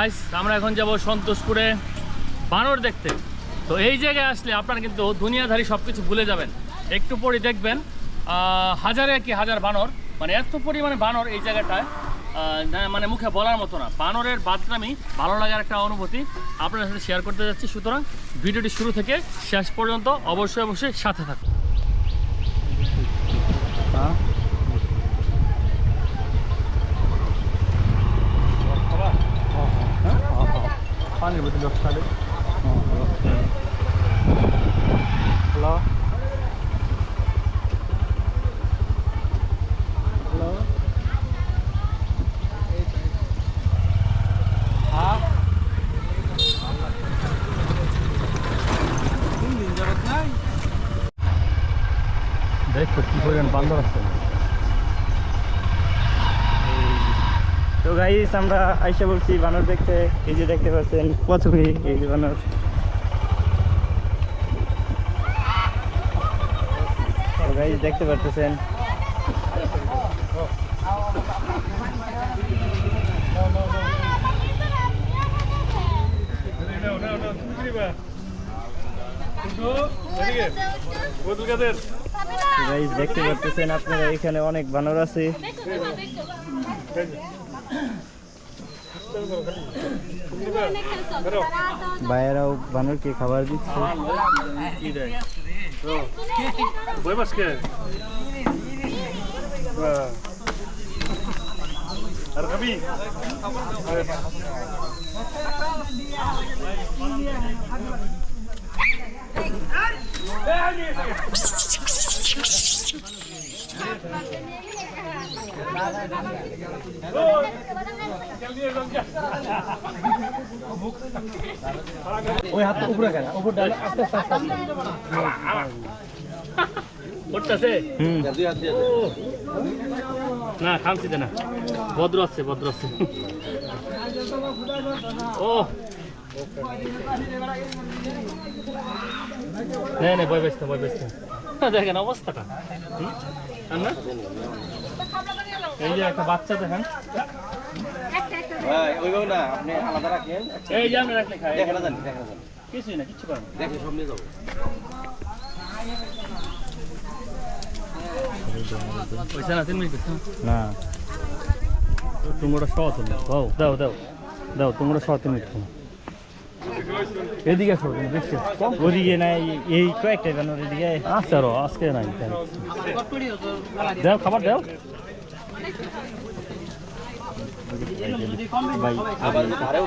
Guys আমরা এখন যাব সন্তোষপুরে বানর দেখতে। তো এই জায়গায় আসলে আপনারা কিন্তু দুনিয়াধারী সব কিছু ভুলে যাবেন। একটু পরে দেখবেন হাজারে কি হাজার বানর। মানে এত পরিমাণে বানর এই জায়গাটায় মানে মুখে বলার মতো না। বানরের বাদনামি, ভালো লাগার একটা অনুভূতি আপনাদের সাথে শেয়ার করতে যাচ্ছি। সুতরাং ভিডিওটি শুরু থেকে শেষ পর্যন্ত অবশ্যই অবশ্যই সাথে থাকুন। 어, Hello? Hello? 아? 힘든 줄 알았나? 내 그, 기소리는 만들었어. তো গাইস আমরা আইসা বলছি বানর দেখতে। এই যে দেখতে পাচ্ছেন প্রথমে, এই যে বানর। দেখতে গাইস দেখতে পারতেছেন আপনারা, এখানে অনেক বানর আছে। ভাইয়েরাও বানরকে খাবার দিচ্ছে কি দেয় বই মাসকে আর খাবি ওই হাতটা উপরে কেন? উপর ডাল আস্তে আস্তে আস্তে করতেছে না খামছি না। ভদ্র আছে ভদ্র আছে। ও। না না ভয় পাইস না ভয় পাইস না দেখেন অবস্থাটা? না? এই যে একটা বাচ্চা দেখেন। ওইভাবে না আপনি আলাদা রাখেন। এই যে আমরা রাখলে খাই। দেখে জানি দেখে জানি কিছুই না কিচ্ছু করেন দেখে সব নিয়ে যাব। পয়সা না তিন মিনিট না। তোমরা সহ তুমি দাও দাও দাও। দাও তোমরা সহ তিন মিনিট। এদিকে আসো দেখছি। ওদিকে নাই এই কয়েকটা বানর এদিকে। আচ্ছা আরও আজকে নাই। দাও খাবার দাও। ধারে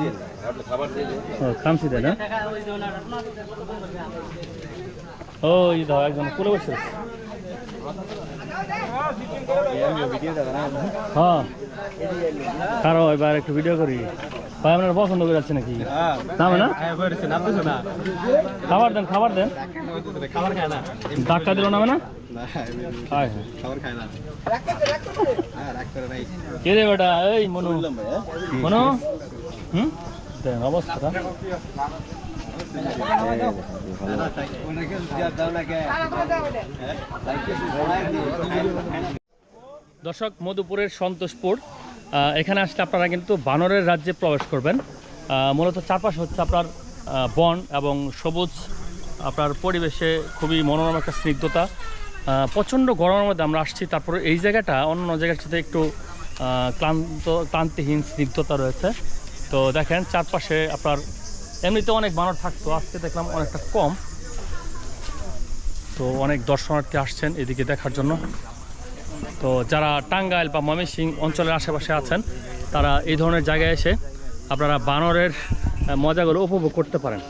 দিয়ে। ও, খামছি দেয় না? ওই দাও একজন পুরো বসে হ্যাঁ। কারও এবার একটু ভিডিও করি। ভাই, আপনার পছন্দ করে যাচ্ছে নাকি? খাবার দেন খাবার দেন। ধাক্কা দিল না? না কে বেটা? এই, মনু? মনু? হুম? দেন হ্যাঁ? দর্শক, মধুপুরের সন্তোষপুর এখানে আসলে আপনারা কিন্তু বানরের রাজ্যে প্রবেশ করবেন। মূলত চারপাশ হচ্ছে আপনার বন এবং সবুজ। আপনার পরিবেশে খুবই মনোরম একটা স্নিগ্ধতা। প্রচণ্ড গরমের মধ্যে আমরা আসছি। তারপরে এই জায়গাটা অন্য জায়গার সাথে একটু ক্লান্ত, ক্লান্তিহীন স্নিগ্ধতা রয়েছে। তো দেখেন, চারপাশে আপনার এমনিতে অনেক বানর থাকতো, আজকে দেখলাম অনেকটা কম। তো অনেক দর্শনার্থী আসছেন এদিকে দেখার জন্য। তো যারা টাঙ্গাইল বা ময়মনসিং অঞ্চলের আশেপাশে আছেন তারা এই ধরনের জায়গায় এসে আপনারা বানরের মজাগুলো উপভোগ করতে পারেন।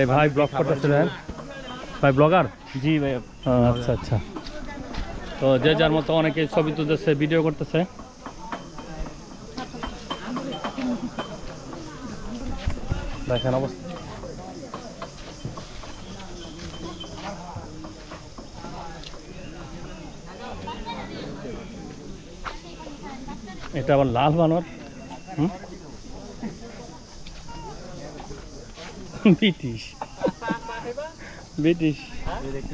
এই ভাই ব্লগ করতেছিলেন? ভাই ব্লগার? জি ভাই। আচ্ছা আচ্ছা। তো যে যার মতো অনেকে ছবি তুলতেছে ভিডিও করতেছে। দেখেন অবস্থা। এটা আবার লাল বানর। ব্রিটিশ। ব্রিটিশ।